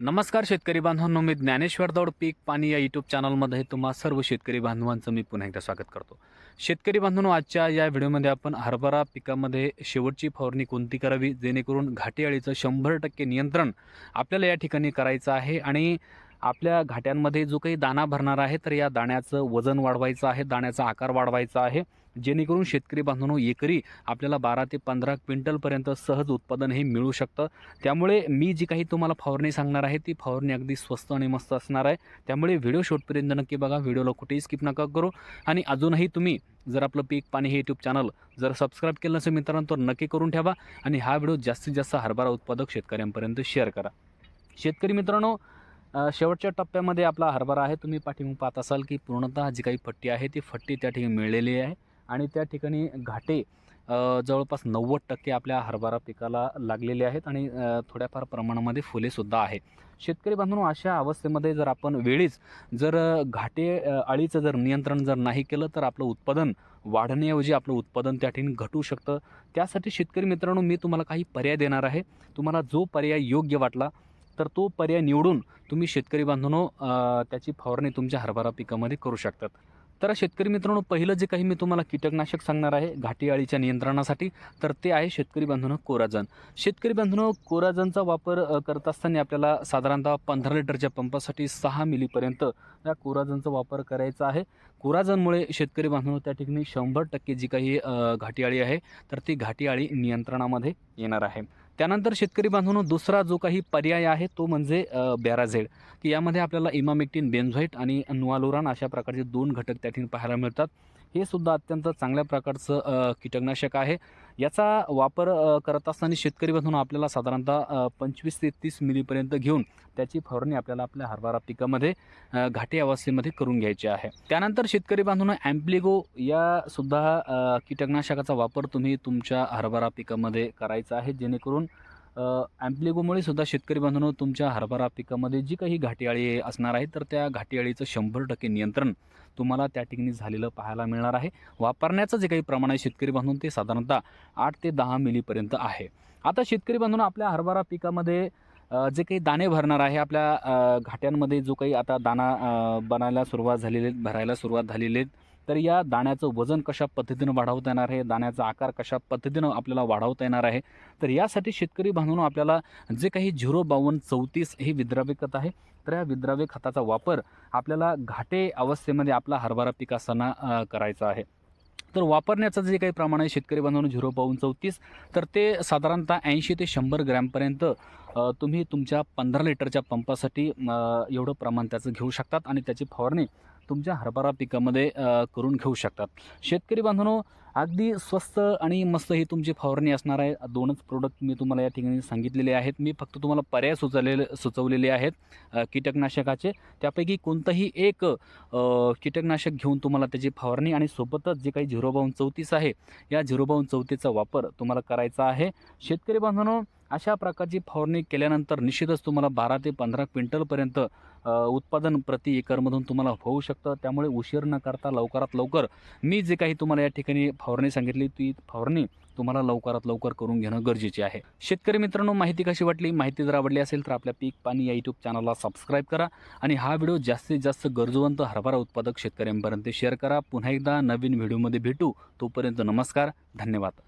नमस्कार शेतकरी बांधवांनो मी ज्ञानेश्वर दौड पीक पाणी या यूट्यूब चॅनलमध्ये तुम्हा सर्व शेतकरी बांधवांचं मी पुन्हा एकदा स्वागत करतो. शेतकरी बांधवांनो आजच्या या व्हिडिओमध्ये आपण हरभरा पिकामध्ये शेवटची फवारणी कोणती करावी जेणेकरून घाटी अळीचं शंभर टक्के नियंत्रण आपल्याला या ठिकाणी करायचं आहे आणि आपल्या घाट्यांमध्ये जो काही दाणा भरणार आहे तर या दाण्याचं वजन वाढवायचं आहे दाण्याचा आकार वाढवायचा आहे. जेणेकरून शेतकरी बांधवांनो एकरी आपल्याला बारा ते पंधरा क्विंटलपर्यंत सहज उत्पादन हे मिळू शकतं. त्यामुळे मी जी काही तुम्हाला फवारणी सांगणार आहे ती फवारणी अगदी स्वस्त आणि मस्त असणार आहे. त्यामुळे व्हिडिओ शॉटपर्यंत नक्की बघा व्हिडिओला कुठेही स्किप नका करू. आणि अजूनही तुम्ही जर आपलं पीक पाणी हे यूट्यूब चॅनल जर सबस्क्राईब केलं नसेल मित्रांनो तर नक्की करून ठेवा. आणि हा व्हिडिओ जास्तीत जास्त हरभरा उत्पादक शेतकऱ्यांपर्यंत शेअर करा. शेतकरी मित्रांनो शेवटच्या टप्प्यामध्ये आपला हरभरा आहे. तुम्ही पाठीमाग पाहत असाल की पूर्णतः जी काही फट्टी आहे ती फट्टी त्या ठिकाणी मिळलेली आहे आणि त्या ठिकाणी घाटे जवळपास नव्वद टक्के आपल्या हरभरा पिकाला लागलेले आहेत आणि थोड्याफार प्रमाणामध्ये फुलेसुद्धा आहे शेतकरी बांधून अशा अवस्थेमध्ये जर आपण वेळीच जर घाटे अळीचं जर नियंत्रण जर नाही केलं तर आपलं उत्पादन वाढण्याऐवजी आपलं उत्पादन त्या ठिकाणी घटू शकतं. त्यासाठी शेतकरी मित्रांनो मी तुम्हाला काही पर्याय देणार आहे. तुम्हाला जो पर्याय योग्य वाटला तर तो पर्याय निवडून तुम्ही शेतकरी बांधवनो त्याची फवारणी तुमच्या हरभरा पिकामध्ये करू शकतात. तर शेतकरी मित्रांनो पहिलं जे काही मी तुम्हाला कीटकनाशक सांगणार आहे घाटी अळीच्या नियंत्रणासाठी तर ते आहे शेतकरी बांधवनं कोराजन शेतकरी बांधवनं कोराजनचा वापर करत असताना आपल्याला साधारणतः पंधरा लिटरच्या पंपासाठी सहा मिलीपर्यंत या कोराजनचा वापर करायचा आहे. कोराजनमुळे शेतकरी बांधवनं त्या ठिकाणी शंभर टक्के जी काही घाटी अळी आहे तर ती घाटी अळी नियंत्रणामध्ये येणार आहे. त्यानंतर शेतकरी बांधून दुसरा जो काही पर्याय आहे तो म्हणजे बॅराझेड. की यामध्ये आपल्याला इमामेक्टिन बेन्झाईट आणि नुआलोरान अशा प्रकारचे दोन घटक त्या ठिकाणी पाहायला मिळतात. हे सुद्धा अत्यंत चांगल्या प्रकारचं कीटकनाशक आहे. याचा वापर करत असताना शेतकरी बांधून आपल्याला साधारणतः पंचवीस ते तीस मिलीपर्यंत घेऊन त्याची फवारणी आपल्याला आपल्या हरभरा पिकामध्ये घाटी अवस्थेमध्ये करून घ्यायची आहे. त्यानंतर शेतकरी बांधून ॲम्प्लिगो या सुद्धा कीटकनाशकाचा वापर तुम्ही तुमच्या हरभरा पिकामध्ये करायचा आहे जेणेकरून ॲम्प्लिगोमुळे सुद्धा शेतकरी बांधून तुमच्या हरभरा पिकामध्ये जी काही घाटीआळी असणार आहे तर त्या घाटीआळीचं शंभर टक्के नियंत्रण तुम्हाला त्या ठिकाणी झालेलं पाहायला मिळणार आहे. वापरण्याचं जे काही प्रमाण आहे शेतकरी बांधून ते साधारणतः आठ ते दहा मिलीपर्यंत आहे. आता शेतकरी बांधून आपल्या हरभरा पिकामध्ये जे काही दाणे भरणार आहे आपल्या घाट्यांमध्ये जो काही आता दाणा बनायला सुरुवात झालेली भरायला सुरुवात झालेली आहे तर या दाण्याचं वजन कशा पद्धतीनं वाढवता येणार आहे? दाण्याचा आकार कशा पद्धतीनं आपल्याला वाढवता येणार आहे? तर यासाठी शेतकरी बांधून आपल्याला जे काही झिरो बावन्न चौतीस हे विद्राव्य खत आहे तर या विद्राव्य खताचा वापर आपल्याला घाटे अवस्थेमध्ये आपला हरभरा पीक असताना करायचा आहे. तर वापरण्याचं जे काही प्रमाण आहे शेतकरी बांधवांनो झिरो पाऊन चौतीस तर ते साधारणतः ऐंशी ते शंभर ग्रॅमपर्यंत तुम्ही तुमच्या पंधरा लिटरच्या पंपासाठी एवढं प्रमाण त्याचं घेऊ शकतात आणि त्याची फवारणी तुमच्या हरभरा पिकामध्ये करून घेऊ शकतात. शेतकरी बांधवांनो अगदी स्वस्त आणि मस्त ही तुमची फवारणी असणार आहे. दोनच प्रोडक्ट मी तुम्हाला या ठिकाणी सांगितलेले आहेत. मी फक्त तुम्हाला पर्याय सुचवलेले सुचवलेले आहेत कीटकनाशकाचे. त्यापैकी कोणतंही एक कीटकनाशक घेऊन तुम्हाला त्याची फवारणी आणि सोबतच जे काही झिरो बावन्न चौतीस आहे या झिरो बावन्न चौतीसचा वापर तुम्हाला करायचा आहे. शेतकरी बांधवांनो अशा प्रकारची फवारणी केल्यानंतर निश्चितच तुम्हाला बारा ते पंधरा क्विंटलपर्यंत उत्पादन प्रति एकरमधून तुम्हाला होऊ शकतं. त्यामुळे उशीर न करता लवकरात लवकर मी जे काही तुम्हाला या ठिकाणी फवारणी सांगितली ती फवारणी तुम्हाला लवकरात लवकर करून घेणं गरजेचे आहे. शेतकरी मित्रांनो माहिती कशी वाटली? माहिती जर आवडली असेल तर आपल्या पीक पाणी या यूट्यूब चॅनलला सबस्क्राईब करा आणि हा व्हिडिओ जास्तीत जास्त गरजवंत हरभरा उत्पादक शेतकऱ्यांपर्यंत शेअर करा. पुन्हा एकदा नवीन व्हिडिओमध्ये भेटू. तोपर्यंत नमस्कार धन्यवाद.